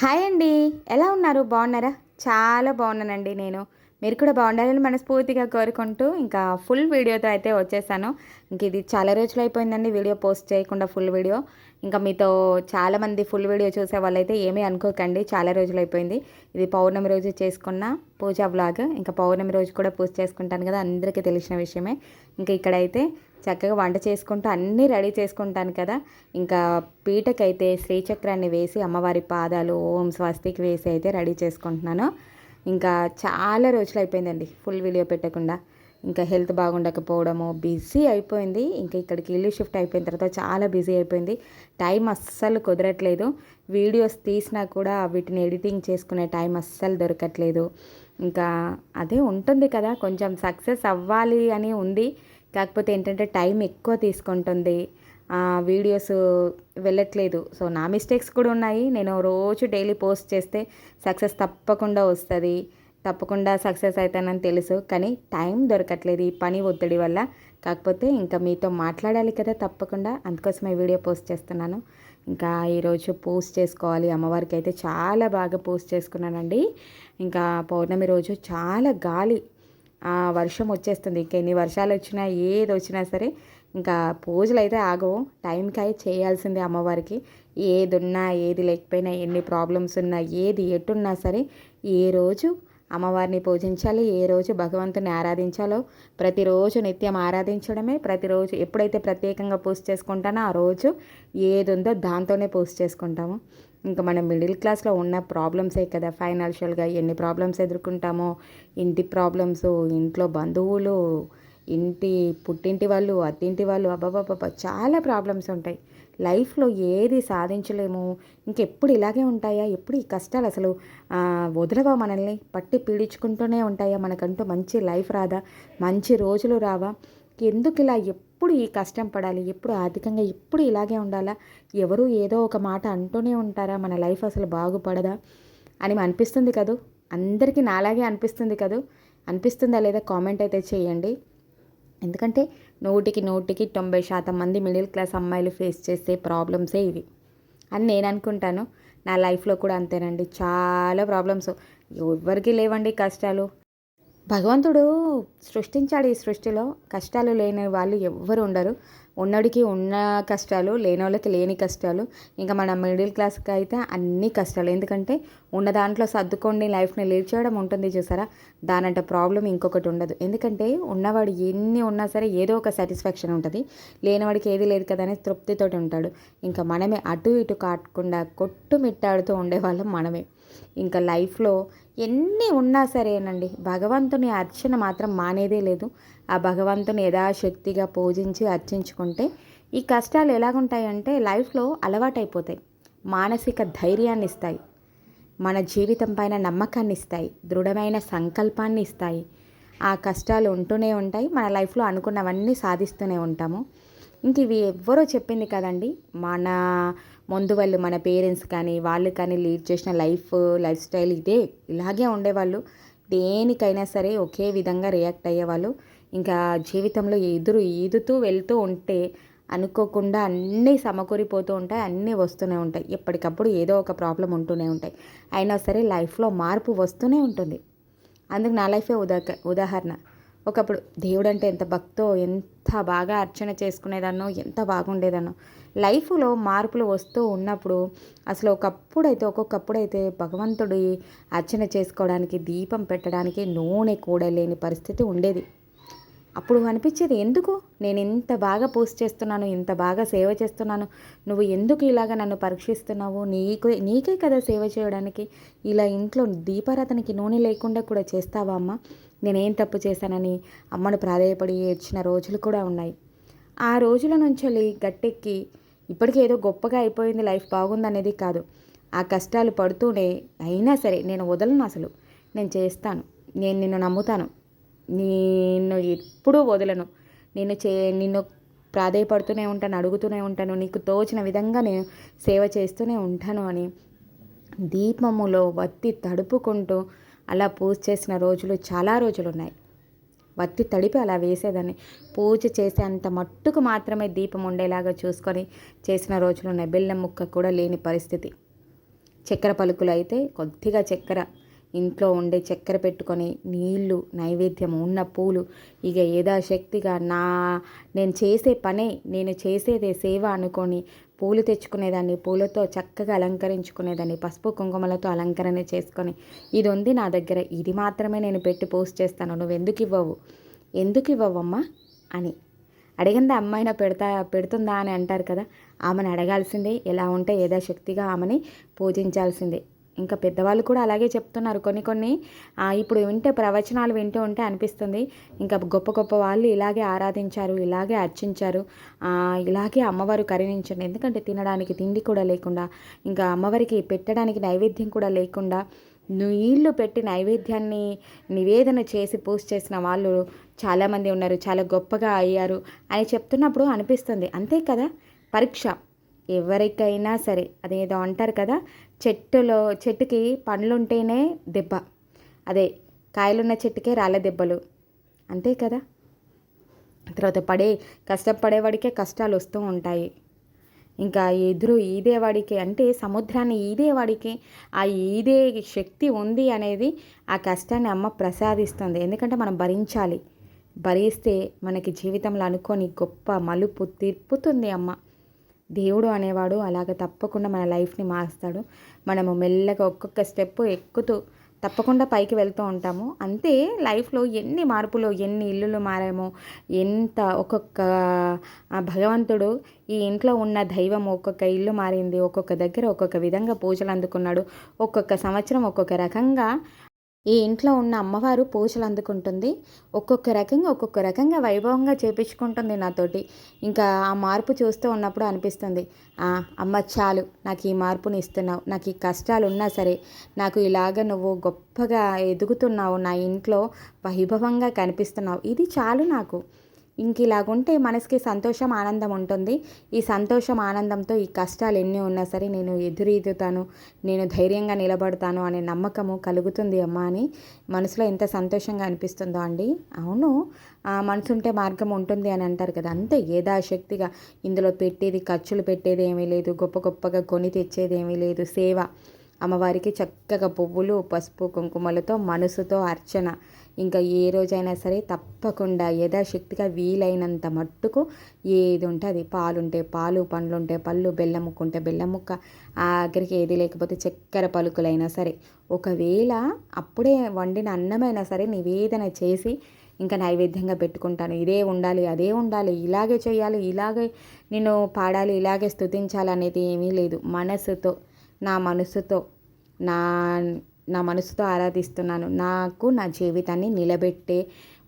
Hi అండి. ఎలా ఉన్నారు? బాగున్నారా? చాలా బాగున్నానండి నేను. మీరు కూడా బాగుండాలని మనస్ఫూర్తిగా కోరుకుంటూ ఇంకా ఫుల్ వీడియోతో అయితే వచ్చేసాను. ఇంక ఇది చాలా రోజులు అయిపోయిందండి వీడియో పోస్ట్ చేయకుండా ఫుల్ వీడియో. ఇంకా మీతో చాలామంది ఫుల్ వీడియో చూసే వాళ్ళైతే ఏమీ అనుకోకండి చాలా రోజులు అయిపోయింది. ఇది పౌర్ణమి రోజు చేసుకున్న పూజ బ్లాగ్ ఇంకా పౌర్ణమి రోజు కూడా పూజ చేసుకుంటాను కదా అందరికీ తెలిసిన విషయమే. ఇంకా ఇక్కడైతే చక్కగా వంట చేసుకుంటూ అన్నీ రెడీ చేసుకుంటాను కదా. ఇంకా పీటకైతే శ్రీచక్రాన్ని వేసి అమ్మవారి పాదాలు ఓం స్వస్తికి వేసి అయితే రెడీ చేసుకుంటున్నాను. ఇంకా చాలా రోజులు అయిపోయిందండి. ఫుల్ వీడియో పెట్టకుండా. ఇంకా హెల్త్ బాగుండకపోవడము బిజీ అయిపోయింది. ఇంకా ఇక్కడికి ఇల్లు షిఫ్ట్ అయిపోయిన తర్వాత చాలా బిజీ అయిపోయింది. టైం అస్సలు కుదరట్లేదు. వీడియోస్ తీసినా కూడా వీటిని ఎడిటింగ్ చేసుకునే టైం అస్సలు దొరకట్లేదు. ఇంకా అదే ఉంటుంది కదా కొంచెం సక్సెస్ అవ్వాలి అని ఉంది. కాకపోతే ఏంటంటే టైం ఎక్కువ తీసుకుంటుంది. వీడియోస్ వెళ్ళట్లేదు. సో నా మిస్టేక్స్ కూడా ఉన్నాయి. నేను రోజు డైలీ పోస్ట్ చేస్తే సక్సెస్ తప్పకుండా వస్తుంది. తప్పకుండా సక్సెస్ అవుతానని తెలుసు. కానీ టైం దొరకట్లేదు ఈ పని ఒత్తిడి వల్ల. కాకపోతే ఇంకా మీతో మాట్లాడాలి కదా తప్పకుండా. అందుకోసమే వీడియో పోస్ట్ చేస్తున్నాను. ఇంకా ఈరోజు పోస్ట్ చేసుకోవాలి. అమ్మవారికి అయితే చాలా బాగా పోస్ట్ చేసుకున్నానండి. ఇంకా పౌర్ణమి రోజు చాలా గాలి వర్షం వచ్చేస్తుంది. ఇంకా ఎన్ని వర్షాలు వచ్చినా ఏది వచ్చినా సరే ఇంకా పూజలు అయితే ఆగవు. టైంకి అయితే చేయాల్సిందే అమ్మవారికి. ఏది ఉన్నా ఏది లేకపోయినా ఎన్ని ప్రాబ్లమ్స్ ఉన్నా ఏది ఎటున్నా సరే ఏ రోజు అమ్మవారిని పూజించాలి ఏ రోజు భగవంతుని ఆరాధించాలో ప్రతిరోజు నిత్యం ఆరాధించడమే. ప్రతిరోజు ఎప్పుడైతే ప్రత్యేకంగా పూజ చేసుకుంటానో ఆ రోజు ఏది ఉందో దాంతోనే పూజ చేసుకుంటాము. ఇంకా మనం మిడిల్ క్లాస్లో ఉన్న ప్రాబ్లమ్సే కదా. ఫైనాన్షియల్గా ఎన్ని ప్రాబ్లమ్స్ ఎదుర్కొంటామో ఇంటి ప్రాబ్లమ్స్ ఇంట్లో బంధువులు ఇంటి పుట్టింటి వాళ్ళు అత్తింటి వాళ్ళు అబ్బాబాబా చాలా ప్రాబ్లమ్స్ ఉంటాయి. లైఫ్లో ఏది సాధించలేము. ఇంకెప్పుడు ఇలాగే ఉంటాయా? ఎప్పుడు ఈ కష్టాలు అసలు వదలవా మనల్ని? పట్టి పీడించుకుంటూనే ఉంటాయా? మనకంటూ మంచి లైఫ్ రాదా? మంచి రోజులు రావా? ఎందుకు ఇలా ఎప్పుడు ఈ కష్టం పడాలి? ఎప్పుడు ఆర్థికంగా ఎప్పుడు ఇలాగే ఉండాలా? ఎవరు ఏదో ఒక మాట అంటూనే ఉంటారా? మన లైఫ్ అసలు బాగుపడదా? అని అనిపిస్తుంది కదూ? అందరికీ నాలాగే అనిపిస్తుంది కదూ? అనిపిస్తుందా లేదా? కామెంట్ అయితే చేయండి. ఎందుకంటే నూటికి నూటికి తొంభై శాతం మంది మిడిల్ క్లాస్ అమ్మాయిలు ఫేస్ చేసే ప్రాబ్లమ్సే ఇవి. అని నేను అనుకుంటాను. నా లైఫ్లో కూడా అంతేనండి. చాలా ప్రాబ్లమ్స్. ఎవరికి లేవండి కష్టాలు. భగవంతుడు సృష్టించాడు ఈ సృష్టిలో. కష్టాలు లేని వాళ్ళు ఎవ్వరు ఉండరు. ఉన్నడికి ఉన్న కష్టాలు లేని వాళ్ళకి లేని కష్టాలు ఇంకా మన మిడిల్ క్లాస్కి అయితే అన్ని కష్టాలు. ఎందుకంటే ఉన్న దాంట్లో సర్దుకొని లైఫ్ని లీడ్ చేయడం ఉంటుంది చూసారా? దానంటే ప్రాబ్లం ఇంకొకటి ఉండదు. ఎందుకంటే ఉన్నవాడు ఎన్ని ఉన్నా సరే ఏదో ఒక సాటిస్ఫాక్షన్ ఉంటుంది. లేనివాడికి ఏది లేదు కదా అని తృప్తితోటి ఉంటాడు. ఇంకా మనమే అటు ఇటు కాకుండా కొట్టుమిట్టాడుతూ ఉండేవాళ్ళం మనమే. ఇంకా లైఫ్లో ఎన్ని ఉన్నా సరేనండి భగవంతుని అర్చన మాత్రం మానేదే లేదు. ఆ భగవంతుని యథాశక్తిగా పూజించి అర్చించుకుంటే ఈ కష్టాలు ఎలాగుంటాయంటే లైఫ్లో అలవాటైపోతాయి మానసిక ధైర్యాన్ని ఇస్తాయి మన జీవితం పైన నమ్మకాన్ని ఇస్తాయి దృఢమైన సంకల్పాన్ని ఇస్తాయి ఆ కష్టాలు ఉంటూనే ఉంటాయి మన లైఫ్లో అనుకున్నవన్నీ సాధిస్తూనే ఉంటాము. ఇంక ఇవి ఎవ్వరో చెప్పింది కదండి. మన ముందు వాళ్ళు మన పేరెంట్స్ కానీ వాళ్ళు కానీ లీడ్ చేసిన లైఫ్ లైఫ్ స్టైల్ ఇదే. ఇలాగే ఉండేవాళ్ళు. దేనికైనా సరే ఒకే విధంగా రియాక్ట్ అయ్యేవాళ్ళు. ఇంకా జీవితంలో ఎదురు ఈదుతూ వెళ్తూ ఉంటే అనుకోకుండా అన్నీ సమకూరిపోతూ ఉంటాయి అన్నీ వస్తూనే ఉంటాయి. ఎప్పటికప్పుడు ఏదో ఒక ప్రాబ్లం ఉంటూనే ఉంటాయి. అయినా సరే లైఫ్లో మార్పు వస్తూనే ఉంటుంది. అందుకు నా లైఫే ఉదా ఉదాహరణ. ఒకప్పుడు దేవుడు అంటే ఎంత భక్తో ఎంత బాగా అర్చన చేసుకునేదాన్నో ఎంత బాగుండేదానో లైఫ్లో మార్పులు వస్తూ ఉన్నప్పుడు అసలు ఒకప్పుడైతే ఒక్కొక్కప్పుడైతే భగవంతుడి అర్చన చేసుకోవడానికి దీపం పెట్టడానికి నూనె కూడా లేని పరిస్థితి ఉండేది. అప్పుడు అనిపించేది ఎందుకు? నేను ఇంత బాగా పోస్ట్ చేస్తున్నాను ఇంత బాగా సేవ చేస్తున్నాను. నువ్వు ఎందుకు ఇలాగ నన్ను పరీక్షిస్తున్నావు? నీకు నీకే కదా సేవ చేయడానికి. ఇలా ఇంట్లో దీపారాధనకి నూనె లేకుండా కూడా చేస్తావా అమ్మ? నేనేం తప్పు చేశానని అమ్మను ప్రాధేయపడి ఏడ్చిన రోజులు కూడా ఉన్నాయి. ఆ రోజుల నుంచి గట్టెక్కి ఇప్పటికేదో గొప్పగా అయిపోయింది లైఫ్ బాగుందనేది కాదు. ఆ కష్టాలు పడుతూనే అయినా సరే నేను వదలను అసలు. నేను చేస్తాను. నేను నిన్ను నమ్ముతాను. నిన్ను ఎప్పుడూ వదలను. నేను చే నిన్ను ప్రాధేయపడుతూనే ఉంటాను అడుగుతూనే ఉంటాను నీకు తోచిన విధంగా నేను సేవ చేస్తూనే ఉంటాను అని దీపములో వత్తి తడుపుకుంటూ అలా పూజ చేసిన రోజులు చాలా రోజులు ఉన్నాయి వత్తి తడిపి అలా వేసేదాన్ని. పూజ చేసే అంత మట్టుకు మాత్రమే దీపం ఉండేలాగా చూసుకొని చేసిన రోజులు ఉన్నాయి బెల్లం ముక్క కూడా లేని పరిస్థితి. చక్కెర పలుకులు అయితే కొద్దిగా చక్కెర ఇంట్లో ఉండే చక్కెర పెట్టుకొని నీళ్ళు నైవేద్యం ఉన్న పూలు. ఇక యథాశక్తిగా నా నేను చేసే పనే నేను చేసేదే సేవ అనుకొని పూలు తెచ్చుకునేదాన్ని. పూలతో చక్కగా అలంకరించుకునేదాన్ని. పసుపు కుంకుమలతో అలంకరణ చేసుకొని. ఇది ఉంది నా దగ్గర. ఇది మాత్రమే నేను పెట్టి పోస్ట్ చేస్తాను. నువ్వు ఎందుకు ఇవ్వవు? ఎందుకు ఇవ్వవమ్మా? అని. అడిగిందా అమ్మాయినా పెడతా పెడుతుందా అని అంటారు కదా? ఆమెను అడగాల్సిందే. ఎలా ఉంటే యథాశక్తిగా ఆమెని పూజించాల్సిందే. ఇంకా పెద్దవాళ్ళు కూడా అలాగే చెప్తున్నారు. కొన్ని కొన్ని ఇప్పుడు వింటే ప్రవచనాలు వింటూ ఉంటే అనిపిస్తుంది. ఇంకా గొప్ప గొప్ప వాళ్ళు ఇలాగే ఆరాధించారు ఇలాగే అర్చించారు. ఇలాగే అమ్మవారు కరుణించండి. ఎందుకంటే తినడానికి తిండి కూడా లేకుండా ఇంకా అమ్మవారికి పెట్టడానికి నైవేద్యం కూడా లేకుండా నీళ్ళు పెట్టి నైవేద్యాన్ని నివేదన చేసి పూజ చేసిన వాళ్ళు చాలామంది ఉన్నారు. చాలా గొప్పగా అయ్యారు అని చెప్తున్నప్పుడు అనిపిస్తుంది. అంతే కదా? పరీక్ష. ఎవరికైనా సరే అదేదో అంటారు కదా చెట్టులో చెట్టుకి పండ్లుంటేనే దెబ్బ. అదే కాయలున్న చెట్టుకే రాళ్ళ దెబ్బలు. అంతే కదా? తర్వాత పడే కష్టపడేవాడికే కష్టాలు వస్తూ ఉంటాయి. ఇంకా ఎదురు ఈదేవాడికి అంటే సముద్రాన్ని ఈదేవాడికి ఆ ఈదే శక్తి ఉంది అనేది ఆ కష్టాన్ని అమ్మ ప్రసాదిస్తుంది. ఎందుకంటే మనం భరించాలి. భరిస్తే మనకి జీవితంలో అనుకొని గొప్ప మలుపు తిప్పుతుంది అమ్మ. దేవుడు అనేవాడు అలాగ తప్పకుండా మన లైఫ్ని మారుస్తాడు. మనము మెల్లగా ఒక్కొక్క స్టెప్ ఎక్కుతూ తప్పకుండా పైకి వెళ్తూ ఉంటాము. అంతే లైఫ్లో ఎన్ని మార్పులు ఎన్ని ఇల్లులు మారామో ఎంత ఒక్కొక్క భగవంతుడు ఈ ఇంట్లో ఉన్న దైవం ఒక్కొక్క ఇల్లు మారింది ఒక్కొక్క దగ్గర ఒక్కొక్క విధంగా పూజలు అందుకున్నాడు ఒక్కొక్క సంవత్సరం ఒక్కొక్క రకంగా ఈ ఇంట్లో ఉన్న అమ్మవారు పూజలు అందుకుంటుంది. ఒక్కొక్క రకంగా ఒక్కొక్క రకంగా వైభవంగా చేపించుకుంటుంది నాతోటి. ఇంకా ఆ మార్పు చూస్తూ ఉన్నప్పుడు అనిపిస్తుంది. అమ్మ చాలు నాకు ఈ మార్పుని ఇస్తున్నావు నాకు ఈ కష్టాలు ఉన్నా సరే నాకు ఇలాగ నువ్వు గొప్పగా ఎదుగుతున్నావు నా ఇంట్లో వైభవంగా కనిపిస్తున్నావు. ఇది చాలు నాకు. ఇంక ఇలాగుంటే మనసుకి సంతోషం ఆనందం ఉంటుంది. ఈ సంతోషం ఆనందంతో ఈ కష్టాలు ఎన్ని ఉన్నా సరే నేను ఎదురీదుతాను నేను ధైర్యంగా నిలబడతాను అనే నమ్మకము కలుగుతుంది అమ్మ అని మనసులో ఎంత సంతోషంగా అనిపిస్తుందో అండి. అవును మనసు ఉంటే మార్గం ఉంటుంది అని అంటారు కదా అంతే. యథాశక్తిగా ఇందులో పెట్టేది ఖర్చులు పెట్టేది ఏమీ లేదు గొప్ప గొప్పగా కొని తెచ్చేది ఏమీ లేదు. సేవ. అమ్మవారికి చక్కగా పువ్వులు పసుపు కుంకుమలతో మనసుతో అర్చన. ఇంకా ఏ రోజైనా సరే తప్పకుండా యథాశక్తిగా వీలైనంత మట్టుకు ఏది ఉంటే అది పాలుంటే పాలు పండ్లుంటే పళ్ళు బెల్లం ముక్క ఉంటే బెల్లం ముక్క ఆఖరికి ఏది లేకపోతే చక్కెర పలుకులైనా సరే. ఒకవేళ అప్పుడే వండిన అన్నమైనా సరే నివేదన చేసి ఇంకా నైవేద్యంగా పెట్టుకుంటాను. ఇదే ఉండాలి అదే ఉండాలి ఇలాగే చేయాలి ఇలాగే నేను పాడాలి ఇలాగే స్థుతించాలి అనేది ఏమీ లేదు. మనసుతో నా మనసుతో నా నా మనసుతో ఆరాధిస్తున్నాను. నాకు నా జీవితాన్ని నిలబెట్టే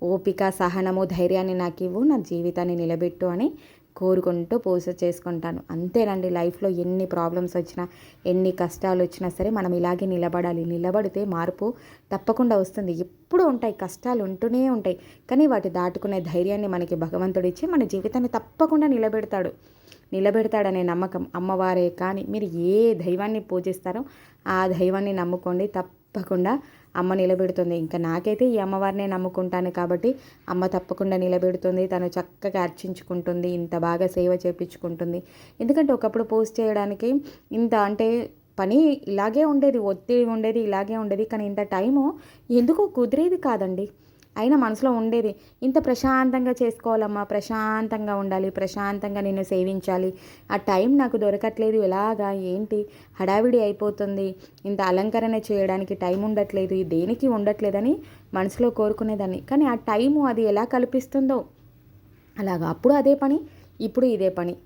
ఓపిక సహనము ధైర్యాన్ని నాకు ఇవ్వు. నా జీవితాన్ని నిలబెట్టు అని కోరుకుంటూ పూజ చేసుకుంటాను. అంతేనండి లైఫ్లో ఎన్ని ప్రాబ్లమ్స్ వచ్చినా ఎన్ని కష్టాలు వచ్చినా సరే మనం ఇలాగే నిలబడాలి. నిలబడితే మార్పు తప్పకుండా వస్తుంది. ఎప్పుడు ఉంటాయి కష్టాలు ఉంటూనే ఉంటాయి. కానీ వాటి దాటుకునే ధైర్యాన్ని మనకి భగవంతుడిచ్చి మన జీవితాన్ని తప్పకుండా నిలబెడతాడు. నిలబెడతాడనే నమ్మకం అమ్మవారే. కానీ మీరు ఏ దైవాన్ని పూజిస్తారో ఆ దైవాన్ని నమ్ముకోండి. తప్పకుండా అమ్మ నిలబెడుతుంది. ఇంకా నాకైతే ఈ అమ్మవారినే నమ్ముకుంటాను కాబట్టి అమ్మ తప్పకుండా నిలబెడుతుంది. తను చక్కగా అర్చించుకుంటుంది. ఇంత బాగా సేవ చేపించుకుంటుంది. ఎందుకంటే ఒకప్పుడు పోస్ట్ చేయడానికి ఇంత అంటే పని ఇలాగే ఉండేది ఒత్తిడి ఉండేది ఇలాగే ఉండేది. కానీ ఇంత టైము ఎందుకో కుదిరేది కాదండి. అయినా మనసులో ఉండేది ఇంత ప్రశాంతంగా చేసుకోవాలమ్మా ప్రశాంతంగా ఉండాలి ప్రశాంతంగా నిన్ను సేవించాలి. ఆ టైం నాకు దొరకట్లేదు. ఎలాగా? ఏంటి? హడావిడి అయిపోతుంది. ఇంత అలంకరణ చేయడానికి టైం ఉండట్లేదు. దేనికి ఉండట్లేదని మనసులో కోరుకునేదాన్ని. కానీ ఆ టైము అది ఎలా కల్పిస్తుందో? అలాగా? అప్పుడు అదే పని ఇప్పుడు ఇదే పని.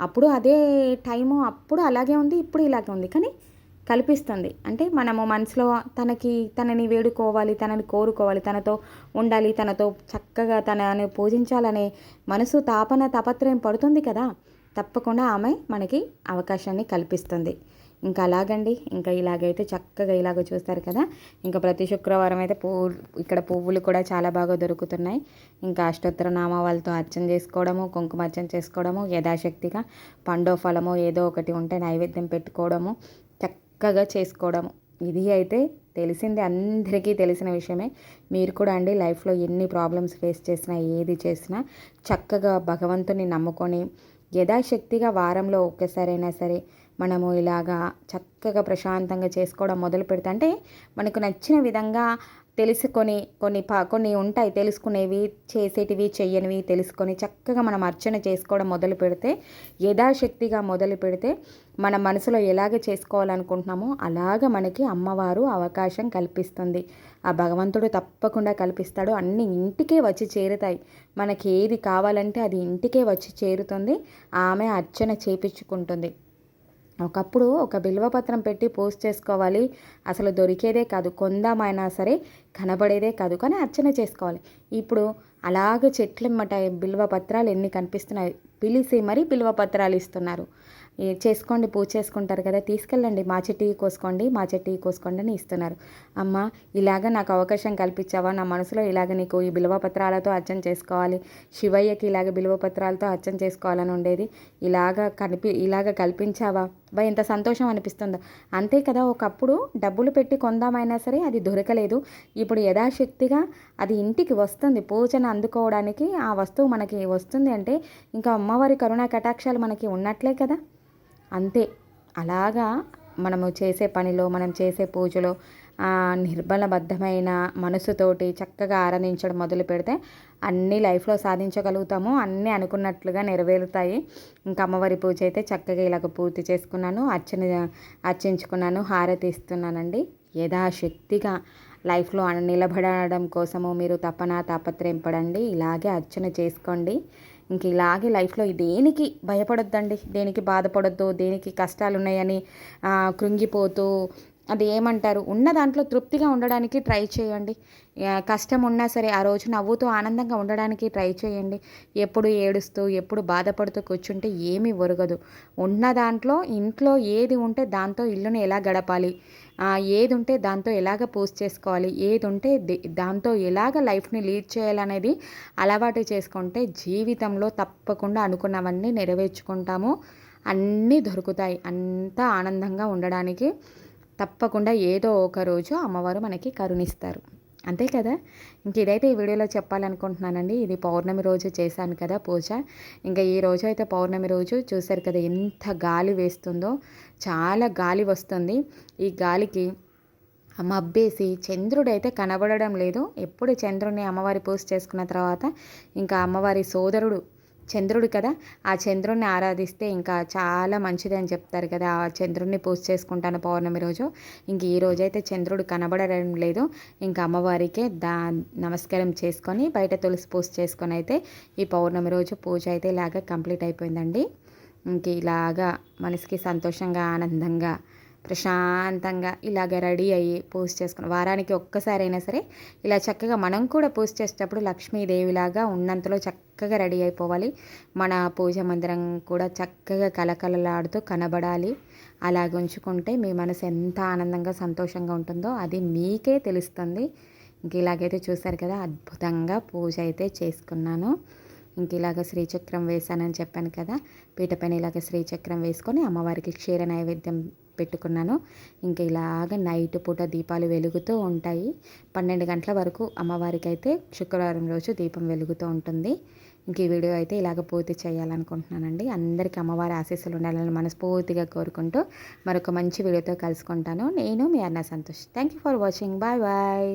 అప్పుడు అదే టైము అప్పుడు అలాగే ఉంది ఇప్పుడు ఇలాగే ఉంది. కానీ కల్పిస్తుంది. అంటే మనము మనసులో తనకి తనని వేడుకోవాలి తనని కోరుకోవాలి తనతో ఉండాలి తనతో చక్కగా తనని పూజించాలనే మనసు తాపన తాపత్రయం పడుతుంది కదా? తప్పకుండా ఆమె మనకి అవకాశాన్ని కల్పిస్తుంది. ఇంకా అలాగండి. ఇంకా ఇలాగైతే చక్కగా ఇలాగ చూస్తారు కదా? ఇంకా ప్రతి శుక్రవారం అయితే పువ్వు ఇక్కడ పువ్వులు కూడా చాలా బాగా దొరుకుతున్నాయి. ఇంకా అష్టోత్తర నామాలతో అర్చన చేసుకోవడము కుంకుమ అర్చన చేసుకోవడము యథాశక్తిగా పండో ఫలము ఏదో ఒకటి ఉంటే నైవేద్యం పెట్టుకోవడము చక్కగా చేసుకోవడం ఇది అయితే తెలిసింది అందరికీ తెలిసిన విషయమే. మీరు కూడా అండి లైఫ్లో ఎన్ని ప్రాబ్లమ్స్ ఫేస్ చేసినా ఏది చేసినా చక్కగా భగవంతుని నమ్ముకొని యథాశక్తిగా వారంలో ఒక్కసారైనా సరే మనము ఇలాగా చక్కగా ప్రశాంతంగా చేసుకోవడం మొదలు పెడితే అంటే మనకు నచ్చిన విధంగా తెలుసుకొని కొన్ని ప కొన్ని ఉంటాయి తెలుసుకునేవి చేసేటివి చెయ్యనివి తెలుసుకొని చక్కగా మనం అర్చన చేసుకోవడం మొదలు పెడితే యథాశక్తిగా మొదలు పెడితే మన మనసులో ఎలాగ చేసుకోవాలనుకుంటున్నామో అలాగ మనకి అమ్మవారు అవకాశం కల్పిస్తుంది. ఆ భగవంతుడు తప్పకుండా కల్పిస్తాడు. అన్ని ఇంటికే వచ్చి చేరుతాయి. మనకి ఏది కావాలంటే అది ఇంటికే వచ్చి చేరుతుంది. ఆమె అర్చన చేపించుకుంటుంది. ఒకప్పుడు ఒక బిల్వపత్రం పెట్టి పోస్ట్ చేసుకోవాలి. అసలు దొరికేదే కాదు. కొందామైనా సరే కనబడేదే కాదు కానీ అర్చన చేసుకోవాలి. ఇప్పుడు అలాగే చెట్లమ్మట బిల్వపత్రాలు ఎన్ని కనిపిస్తున్నాయి? పిలిచి మరీ బిల్వపత్రాలు ఇస్తున్నారు. చేసుకోండి పూజ చేసుకుంటారు కదా. తీసుకెళ్ళండి. మా చెట్టు కోసుకోండి మా చెట్టు కోసుకోండి అని ఇస్తున్నారు. అమ్మ ఇలాగ నాకు అవకాశం కల్పించావా? నా మనసులో ఇలాగ నీకు ఈ బిల్వపత్రాలతో అర్చన చేసుకోవాలి. శివయ్యకి ఇలాగ బిల్వపత్రాలతో అర్చన చేసుకోవాలని ఉండేది. ఇలాగ కనిపి ఇలాగ కల్పించావా? బా ఎంత సంతోషం అనిపిస్తుందో. అంతే కదా ఒకప్పుడు డబ్బులు పెట్టి కొందామైనా సరే అది దొరకలేదు. ఇప్పుడు యథాశక్తిగా అది ఇంటికి వస్తుంది. పూజను అందుకోవడానికి ఆ వస్తువు మనకి వస్తుంది అంటే ఇంకా అమ్మవారి కరుణా కటాక్షాలు మనకి ఉన్నట్లే కదా. అంతే. అలాగా మనము చేసే పనిలో మనం చేసే పూజలో నిర్బలబద్ధమైన మనసుతోటి చక్కగా ఆరాధించడం మొదలు పెడితే అన్నీ లైఫ్లో సాధించగలుగుతాము. అన్నీ అనుకున్నట్లుగా నెరవేరుతాయి. ఇంకా అమ్మవారి పూజ అయితే చక్కగా ఇలాగ పూర్తి చేసుకున్నాను. అర్చన అర్చించుకున్నాను. హారతి ఇస్తున్నానండి. యథాశక్తిగా లైఫ్లో నిలబడడం కోసము మీరు తపన తాపత్రయం పడండి. ఇలాగే అర్చన చేసుకోండి. ఇంక ఇలాగే లైఫ్లో దేనికి భయపడొద్దండి? దేనికి బాధపడొద్దు? దేనికి కష్టాలు ఉన్నాయని కృంగిపోతూ అది ఏమంటారు? ఉన్న దాంట్లో తృప్తిగా ఉండడానికి ట్రై చేయండి. కష్టం ఉన్నా సరే ఆ రోజు నవ్వుతూ ఆనందంగా ఉండడానికి ట్రై చేయండి. ఎప్పుడు ఏడుస్తూ ఎప్పుడు బాధపడుతూ కూర్చుంటే ఏమీ ఒరగదు. ఉన్న దాంట్లో ఇంట్లో ఏది ఉంటే దాంతో ఇల్లుని ఎలా గడపాలి? ఏది ఉంటే దాంతో ఎలాగ పోస్ట్ చేసుకోవాలి? ఏది ఉంటే దాంతో ఎలాగ లైఫ్ని లీడ్ చేయాలనేది అలవాటు చేసుకుంటే జీవితంలో తప్పకుండా అనుకున్నవన్నీ నెరవేర్చుకుంటాము. అన్నీ దొరుకుతాయి. అంతా ఆనందంగా ఉండడానికి. తప్పకుండా ఏదో ఒక రోజు అమ్మవారు మనకి కరుణిస్తారు. అంతే కదా? ఇంక ఇదైతే ఈ వీడియోలో చెప్పాలనుకుంటున్నానండి. ఇది పౌర్ణమి రోజు చేశాను కదా పూజ. ఇంకా ఈ రోజు అయితే పౌర్ణమి రోజు చూశారు కదా ఎంత గాలి వేస్తుందో. చాలా గాలి వస్తుంది. ఈ గాలికి మబ్బేసి చంద్రుడు అయితే కనబడడం లేదు. ఎప్పుడు చంద్రుడిని అమ్మవారి పూజ చేసుకున్న తర్వాత ఇంకా అమ్మవారి సోదరుడు చంద్రుడు కదా. ఆ చంద్రుడిని ఆరాధిస్తే ఇంకా చాలా మంచిది అని చెప్తారు కదా. ఆ చంద్రుడిని పూజ చేసుకుంటాను పౌర్ణమి రోజు. ఇంక ఈ రోజైతే చంద్రుడు కనబడడం లేదు. ఇంకా అమ్మవారికే దా నమస్కారం చేసుకొని బయట తులసి పూజ చేసుకొని అయితే ఈ పౌర్ణమి రోజు పూజ అయితే ఇలాగ కంప్లీట్ అయిపోయిందండి. ఇంక ఇలాగా మనసుకి సంతోషంగా ఆనందంగా ప్రశాంతంగా ఇలాగ రెడీ అయ్యి పూజ చేసుకుని వారానికి ఒక్కసారైనా సరే ఇలా చక్కగా మనం కూడా పూజ చేసేటప్పుడు లక్ష్మీదేవిలాగా ఉన్నంతలో చక్క చక్కగా రెడీ అయిపోవాలి. మన పూజ మందిరం కూడా చక్కగా కలకలలాడుతూ కనబడాలి. అలా ఉంచుకుంటే మీ మనసు ఎంత ఆనందంగా సంతోషంగా ఉంటుందో అది మీకే తెలుస్తుంది. ఇంక ఇలాగైతే చూసారు కదా అద్భుతంగా పూజ అయితే చేసుకున్నాను. ఇంక ఇలాగ శ్రీచక్రం వేశానని చెప్పాను కదా పీఠపైన ఇలాగ శ్రీచక్రం వేసుకొని అమ్మవారికి క్షీర నైవేద్యం పెట్టుకున్నాను. ఇంకా ఇలాగ నైట్ పూట దీపాలు వెలుగుతూ ఉంటాయి. పన్నెండు గంటల వరకు అమ్మవారికి అయితే శుక్రవారం రోజు దీపం వెలుగుతూ ఉంటుంది. ఇంక ఈ వీడియో అయితే ఇలాగ పూర్తి చేయాలనుకుంటున్నానండి. అందరికీ అమ్మవారి ఆశీస్సులు ఉండాలని మనస్ఫూర్తిగా కోరుకుంటూ మరొక మంచి వీడియోతో కలుసుకుంటాను. నేను మీ అన్న Santosh. Thank you for watching bye bye